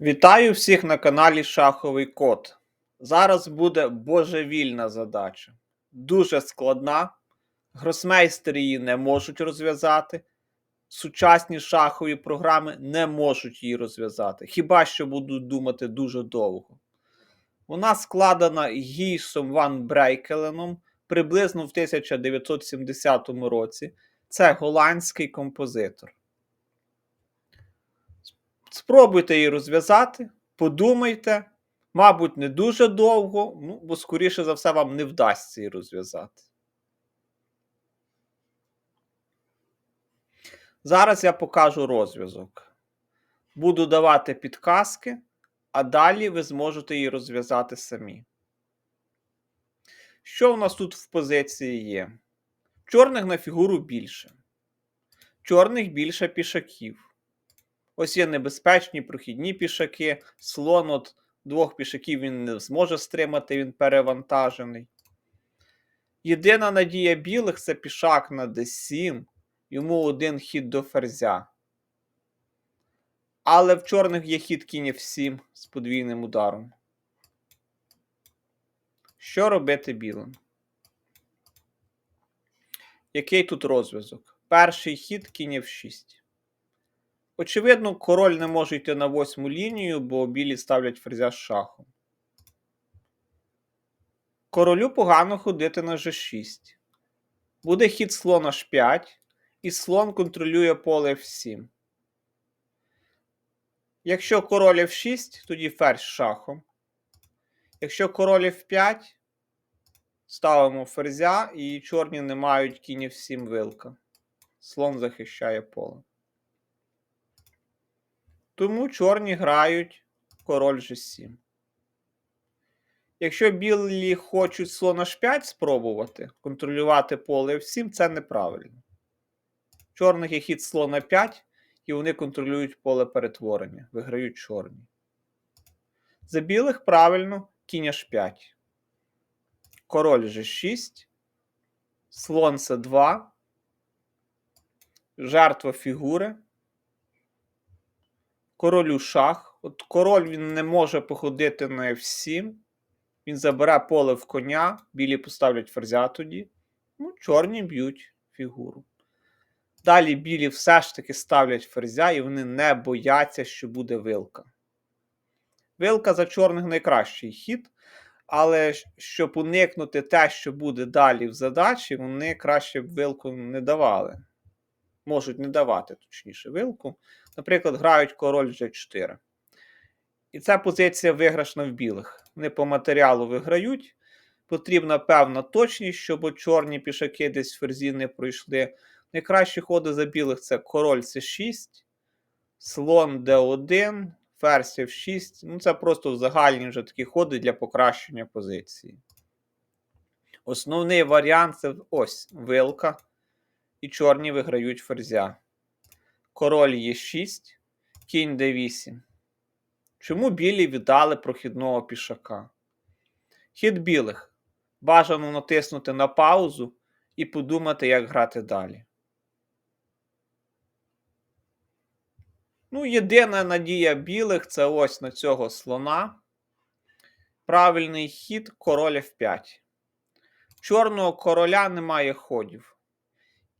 Вітаю всіх на каналі Шаховий Код. Зараз буде божевільна задача. Дуже складна. Гросмейстери її не можуть розв'язати. Сучасні шахові програми не можуть її розв'язати. Хіба що будуть думати дуже довго. Вона складена Гійсом Ван Брейкеленом приблизно в 1970 році. Це голландський композитор. Спробуйте її розв'язати, подумайте, мабуть, не дуже довго, ну, бо, скоріше за все, вам не вдасться її розв'язати. Зараз я покажу розв'язок. Буду давати підказки, а далі ви зможете її розв'язати самі. Що у нас тут в позиції є? Чорних на фігуру більше. Чорних більше пішаків. Ось є небезпечні прохідні пішаки. Слон от двох пішаків він не зможе стримати, він перевантажений. Єдина надія білих це пішак на d7, йому один хід до ферзя. Але в чорних є хід кінь f7 з подвійним ударом. Що робити білим? Який тут розв'язок? Перший хід кінь f6. Очевидно, король не може йти на восьму лінію, бо білі ставлять ферзя з шахом. Королю погано ходити на g6. Буде хід слон h5, і слон контролює поле f7. Якщо король f6, тоді ферзь з шахом. Якщо король f5, ставимо ферзя, і чорні не мають кінь f7 вилка. Слон захищає поле. Тому чорні грають король G7. Якщо білі хочуть слон H5 спробувати контролювати поле F7, це неправильно. Чорних є хід слона 5, і вони контролюють поле перетворення. Виграють чорні. За білих правильно кінь H5. Король G6. Слон С2. Жертва фігури королю шах. От король він не може походити на F7. Він забере поле в коня, білі поставлять ферзя тоді. Ну, чорні б'ють фігуру. Далі білі все ж таки ставлять ферзя, і вони не бояться, що буде вилка. Вилка за чорних найкращий хід, але щоб уникнути те, що буде далі в задачі, вони краще б вилку не давали. Можуть не давати, точніше, вилку. Наприклад, грають король G4. І ця позиція виграшна в білих. Вони по матеріалу виграють. Потрібна певна точність, щоб чорні пішаки десь ферзі не пройшли. Найкращі ходи за білих це король С6, слон d1, ферзь F6. Ну, це просто загальні вже такі ходи для покращення позиції. Основний варіант це ось вилка. І чорні виграють ферзя. Король Е6, кінь d8. Чому білі віддали прохідного пішака? Хід білих. Бажано натиснути на паузу і подумати, як грати далі. Ну, єдина надія білих це ось на цього слона. Правильний хід король F5. Чорного короля немає ходів.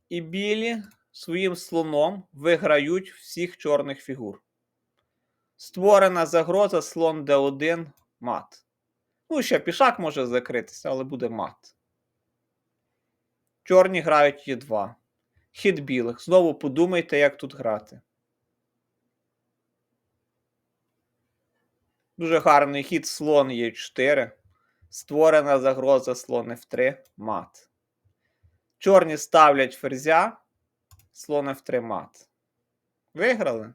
І білі своїм слоном виграють всіх чорних фігур. Створена загроза слон d1 мат. Ну, ще пішак може закритися, але буде мат. Чорні грають Е2. Хід білих. Знову подумайте, як тут грати. Дуже гарний хід слон Е4. Створена загроза слон F3 мат. Чорні ставлять ферзя слон F3 мат. Виграли?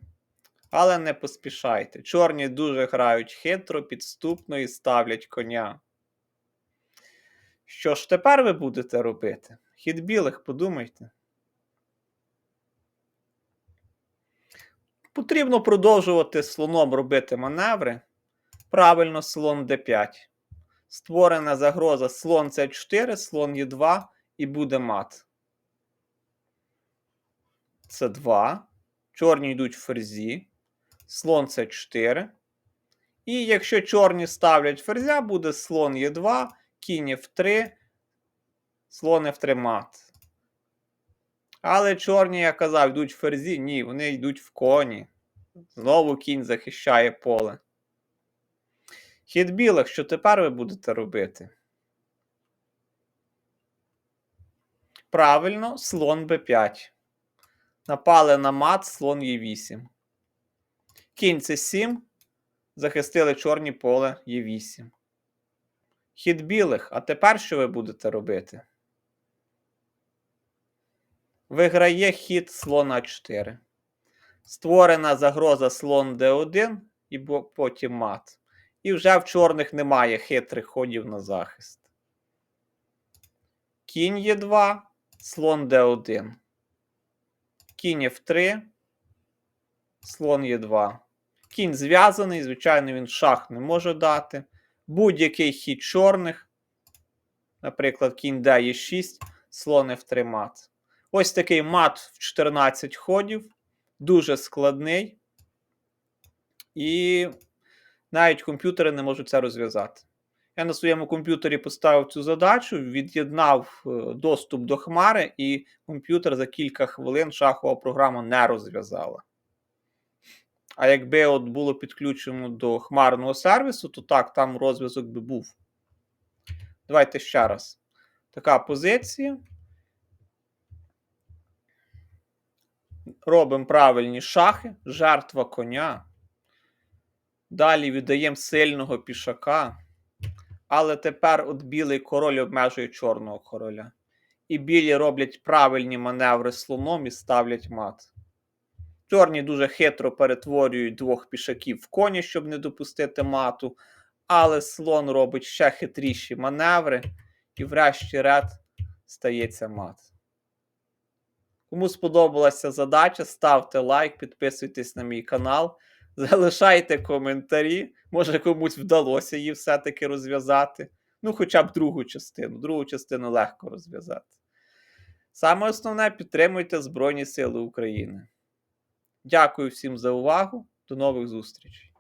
Але не поспішайте. Чорні дуже грають хитро, підступно і ставлять коня. Що ж тепер ви будете робити? Хід білих, подумайте. Потрібно продовжувати слоном робити маневри. Правильно, слон d5. Створена загроза слон c4, слон e2 і буде мат. С2. Чорні йдуть в ферзі. Слон С4. І якщо чорні ставлять ферзя, буде слон Е2, кінь F3, слон F3 мат. Але чорні, я казав, йдуть в ферзі. Ні, вони йдуть в коні. Знову кінь захищає поле. Хід білих, що тепер ви будете робити? Правильно, слон b5. Напали на мат, слон Е8. Кінь С7. Захистили чорні поле Е8. Хід білих. А тепер що ви будете робити? Виграє хід слон А4. Створена загроза слон Д1 і потім мат. І вже в чорних немає хитрих ходів на захист. Кінь Е2, слон Д1. Кінь F3, слон Е2. Кінь зв'язаний, звичайно, він шах не може дати. Будь-який хід чорних, наприклад, кінь Д є 6, слон F3 мат. Ось такий мат в 14 ходів, дуже складний. І навіть комп'ютери не можуть це розв'язати. Я на своєму комп'ютері поставив цю задачу, від'єднав е, доступ до хмари, і комп'ютер за кілька хвилин шахова програма не розв'язала. А якби от було підключено до хмарного сервісу, то так, там розв'язок би був. Давайте ще раз. Така позиція. Робимо правильні шахи, жертва коня. Далі віддаємо сильного пішака. Але тепер от білий король обмежує чорного короля. І білі роблять правильні маневри слоном і ставлять мат. Чорні дуже хитро перетворюють двох пішаків в коні, щоб не допустити мату. Але слон робить ще хитріші маневри, і врешті-ред стається мат. Кому сподобалася задача, ставте лайк, підписуйтесь на мій канал, залишайте коментарі. Може комусь вдалося її все-таки розв'язати. Ну, хоча б другу частину. Другу частину легко розв'язати. Саме основне підтримуйте Збройні Сили України. Дякую всім за увагу. До нових зустрічей!